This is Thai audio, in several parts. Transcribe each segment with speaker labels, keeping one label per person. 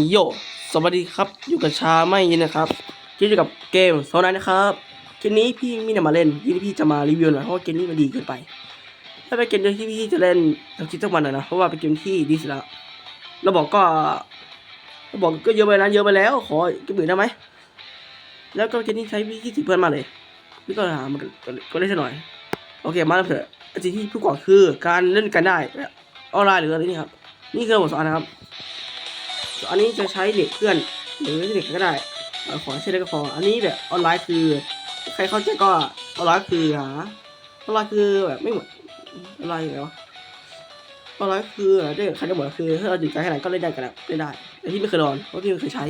Speaker 1: โย สวัสดีครับ อยู่กับชาไม่ยินนะครับที่อยู่กับเกมโซนายนะครับเกมนี้พี่ไมีนำมาเล่นที่พี่จะมารีวิวหน่อยเพราะว่าเกมนี้มันดีเกินไป ถ้าเป็นเกมเดียวที่พี่จะเล่นทั้งคิดทั้งวันนะนะ เพราะว่าเป็นเกมที่ดีสุดแล้วเราบอกก็เราบอกก็เยอะไปนะเยอะไปแล้ว ขอเกมอื่นได้ไหม แล้วก็เกมนี้ใช้พี่ที่สิเพื่อนมาเลย พี่ก็หามันก็เล่นหน่อย โอเค มาเริ่มเถอะสิ่งที่ผู้ก่อคือการเล่นกันได้ออนไลน์หรืออะไรนี่ครับ นี่คือบทสอนนะครับ อันนี้จะใช้เด็กเพื่อนหรือเด็กก็ได้เอ่อขอใช้ได้ก็พออันนี้แบบออนไลน์คือ ใครเข้าใจก็ออนไลน์คือหาออนไลน์คือแบบไม่เหมือนออนไลน์ยังไงวะออนไลน์คือเด็กใครจะบอกคือถ้าเราติดใจขนาดก็เล่นได้กันแล้วเล่นได้แต่ที่ไม่เคยลองเพราะพี่ไม่เคยใช้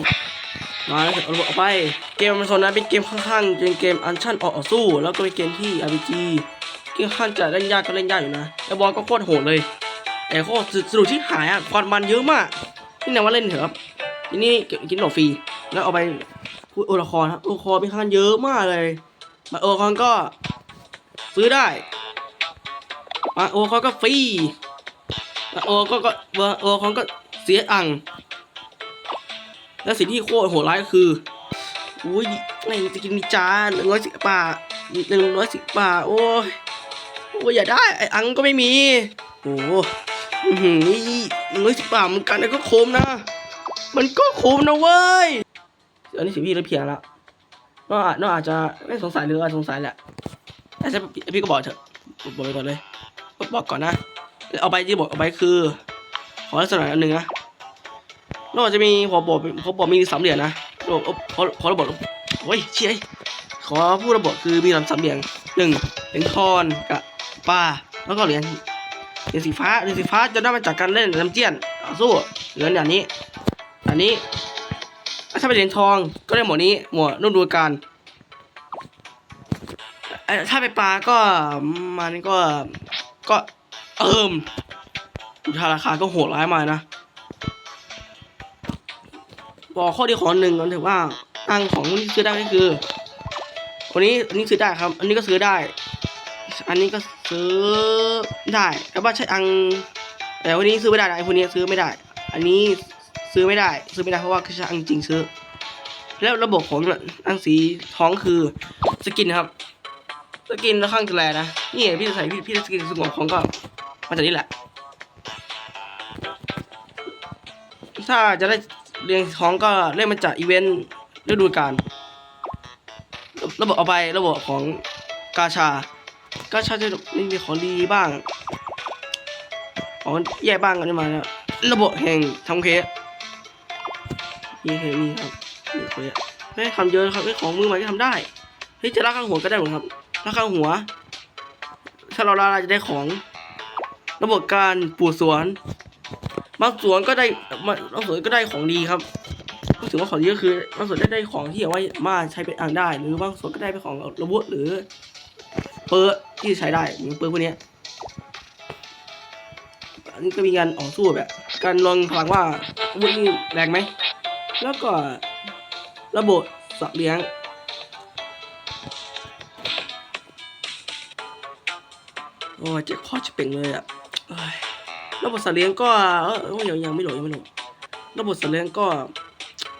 Speaker 1: มาแล้วเสร็จเอาออกไปเกมมันโซนนั้นเป็นเกมค่อนข้างเป็นเกมอันชั่นออกสู้ แล้วก็เป็นเกมที่ RPG เกมค่อนข้างจะเล่นยากก็เล่นยากอยู่นะแล้วบอลก็โคตรโหดเลยแต่โคตรสนุกที่หายอะความมันเยอะมาก นี่นะว่าเล่นเถอะครับทีนี้กินหนมฟรี แล้วเอาไปพูดโอละครครับโอละครเป็นค่อนข้างเยอะมากเลยมาโอละครก็ ซื้อได้มาโอละครก็ฟรีมาโอก็ก็โอละครก็เสียอังแล้วสิ่งที่โคตรโหดร้ายก็คืออุ้ยแม่งจะกินมีจานหนึ่งร้อยสิบบาทหนึ่งร้อยสิบบาทโอ้ยโอ้ยอย่าได้ไอ้อังก็ไม่มีโอ้ นี่หนึ่งร้อยสิบบาทมือนกันก็โคมนะ มันก็โคมนะเว้ย อันนี้สิพี่เริ่มเพียงล้วน้องอาจน้องอาจจะไม่สงสัยหรืออาจสงสัยแหละแต่พี่ก็บอกเถอะบอกไปก่อนเลย บอกก่อนนะ เอาไปที่บอกเอาไปคือ ขอลักษณะอันหนึ่งนะนอกจาจะมีพอบอกพอบอกมีสามเหลี่ยมนะพอพอพอระบบโอ้ยเชี่ยขอพูดระบบคือมีสามสามเหลี่ยมหนึ่งเหรียญทอนกับปลาแล้วก็เหรียญ เหรียญสีฟ้าเหรียญสีฟ้าจะได้มาจากการเล่นน้ำเจี้ยนต่อสู้เหรียญอย่างนี้ อันนี้ถ้าเป็นเหรียญทองก็ได้หมวดนี้หมวดนุ่นดูการถ้าเป็นปลาก็มันก็ก็เอิมถ้าราคาก็โหดร้ายมานะบอกข้อดีของหนึ่งก็ถือว่าตังของที่ซื้อได้ก็คือวันนี้อันนี้ซื้อได้ครับ อันนี้ก็ซื้อได้ อันนี้ก็ซื้อได้แต่ว่าใช้อัง แต่วันนี้ซื้อไม่ได้นะไอ้พวกนี้ซื้อไม่ได้ อันนี้ซื้อไม่ได้ ซื้อไม่ได้เพราะว่าใช้อังจริงซื้อ แล้วระบบของอังสีท้องคือสกินครับ สกินแล้วข้างจะแลนะนี่พี่จะใส่พี่พี่สกินสงวนของก็มาจากนี่แหละ ถ้าจะได้เรียงท้องก็เล่นมาจากอีเวนต์ฤดูกาลระบบเอาไประบบของกาชา กาชาจะมีของดีบ้างของแย่บ้างกันมาแล้วระบบแห่งทำเคสนี่เคนี่ครับนี่เคสไม่ทำเยอะครับไม่ของมือใหม่ก็ทำได้เฮ้ยจะลากข้างหัวก็ได้หมดครับลากข้างหัว ถ้าเราลาจะได้ของ ระบบการปลูกสวนบางสวนก็ได้บางสวนก็ได้ของดีครับบางสวนก็ของดีก็คือบางสวนได้ได้ของที่เอาไว้มาใช้เป็นอ่างได้ หรือบางสวนก็ได้เป็นของระบุหรือ เปอร์ที่ใช้ได้เหมือนเปอร์พวกนี้อันนี้ก็มีการออกสู้แบบ การลองพลังว่าอาวุธนี่แรงไหม แล้วก็ระบบสัตว์เลี้ยงโอ้เจ็บคอจะเป่งเลยอะระบบสัตว์เลี้ยงก็เออเออยังยังไม่หลดยังไม่หลดระบบสัตว์เลี้ยงก็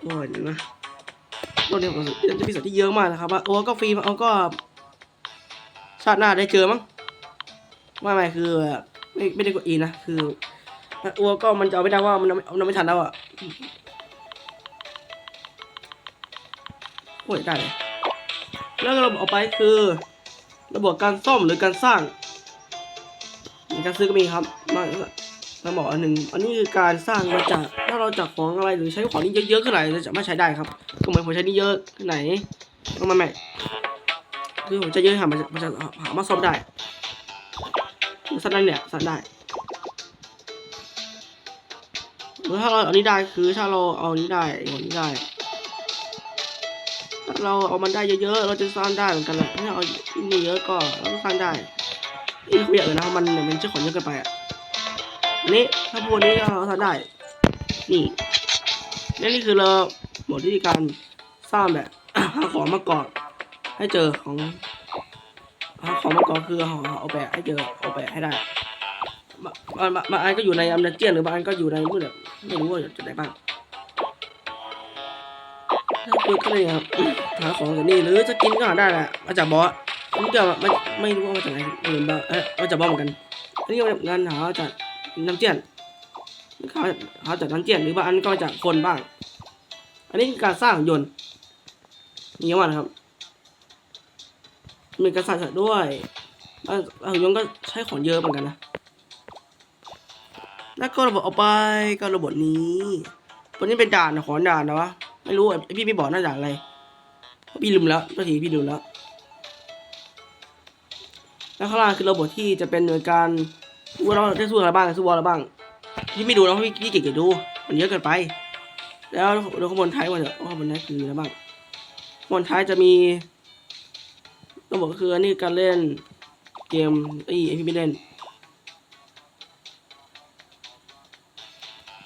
Speaker 1: โอ้ยเดี๋ยวนะรถเรียนของจะมีสัตว์ที่เยอะมากนะครับว่าโอ้ก็ฟรีมาเอาก็ ชาติหน้าได้เจอมั้งไม่ไม่คือไม่ไม่ได้กดอีนะคืออัวก็มันจะเอาไม่ได้ว่ามันเอามันเอาไม่ทันแล้วอะโอ้ยได้เลยแล้วระบบเอาไปคือ ระบบการซ่อมหรือการสร้างการซื้อก็มีครับมามาบอกอันหนึ่งอันนี้คือการสร้างมาจากถ้าเราจับของอะไรหรือใช้ของนี้เยอะๆขึ้นไหนเราจะสามารถใช้ได้ครับก็เหมือนผมใช้นี่เยอะขึ้นไหนก็มาใหม่ คือผมจะเยอะหามาจะมาจะหามาซ่อมได้สั้นได้เนี่ยสั้นได้หรือถ้าเราเอานี้ได้คือถ้าเราเอานี้ได้เอานี้ได้ ถ้าเราเอามันได้เยอะๆเราจะสร้างได้เหมือนกันแหละถ้าเอาอันนี้เยอะก็เราก็สร้างได้นี่เขาอยากเลยนะเพราะมันเนี่ยมันเจ้าของเยอะเกินไปอะอันนี้ถ้าพวกนี้ก็เราทำได้ นี่และนี่คือเราหมดวิธีการสร้างแบบหาของมาก่อน ให้เจอของของมาก่อนคือเอาเอาแปะให้เจอเอาแปะให้ได้บางบางบางอันก็อยู่ในอันเจียนหรือบางอันก็อยู่ในมือแบบไม่รู้ว่าจะไหนบ้างถ้าเปิดก็เลยครับหาของจากนี่หรือจะกินก็หาได้แหละมาจากบอสอันนี้ก็ไม่ไม่รู้ว่ามาจากไหนเออบ้าเอ๊ะมาจากบอสเหมือนกันอันนี้งานหาจากน้ำเจียนหาหาจากน้ำเจียนหรือว่าอันก็มาจากคนบ้าง อันนี้คือการสร้างยนต์นี่ว่านะครับ มีการสร้างสัตว์ด้วยอ่าหุ่นยนต์ก็ใช้ของเยอะเหมือนกันนะแล้วก็ระบบเอาไปก็ระบบนี้ตัวนี้เป็นด่านนะของด่านนะวะไม่รู้อะพี่ไม่บอกน่าด่านอะไรพี่ลืมแล้วตัวทีพี่ลืมแล้วแล้วข้างล่างคือระบบที่จะเป็นหน่วยการว่าเราได้สู้อะไรบ้างสู้วอลอะไรบ้างพี่ไม่ดูแล้วเพราะพี่พี่เกียจดู มันเยอะเกินไป แล้วดูข้างบนท้ายว่าเดี๋ยวข้างบนท้ายคืออะไรบ้างบนท้ายจะมี ระบบก็คืออันนี้การเล่นเกมไอ้ไอพี่ไม่เล่น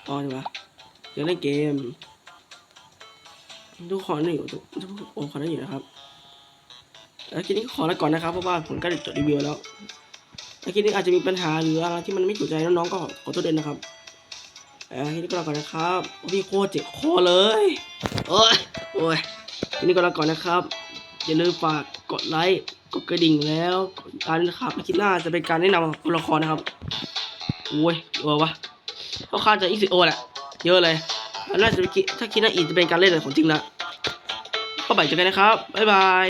Speaker 1: ต่อดีกว่าเดี๋ยวเล่นเกมทุกคนนี่อยู่ทุกโอ้ขอได้อยู่นะครับแล้วคลิปนี้ขอแล้วก่อนนะครับเพราะว่าผมก็ได้จดรีวิวแล้วแล้วคลิปนี้อาจจะมีปัญหาหรืออะไรที่มันไม่ถูกใจน้องๆก็ขอโทษด้วยนะครับเออทีนี้ก็ลาก่อนนะครับพี่โคตรเจ็บคอเลยโอ้ยโอ้ยทีนี้ก็ลาก่อนนะครับ อย่าลืมฝากกดไลค์กดกระดิ่งแล้วกดติดตามด้วยนะครับคลิปหน้าจะเป็นการแนะนำตัวละครนะครับโอ้ยเออวะเขาคาดจะอีสิโอแหละเยอะเลยน่าจะถ้าคิดน่าอีกจะเป็นการเล่นอะไรของจริงละก็ไปเจอกันนะครับบ๊ายบาย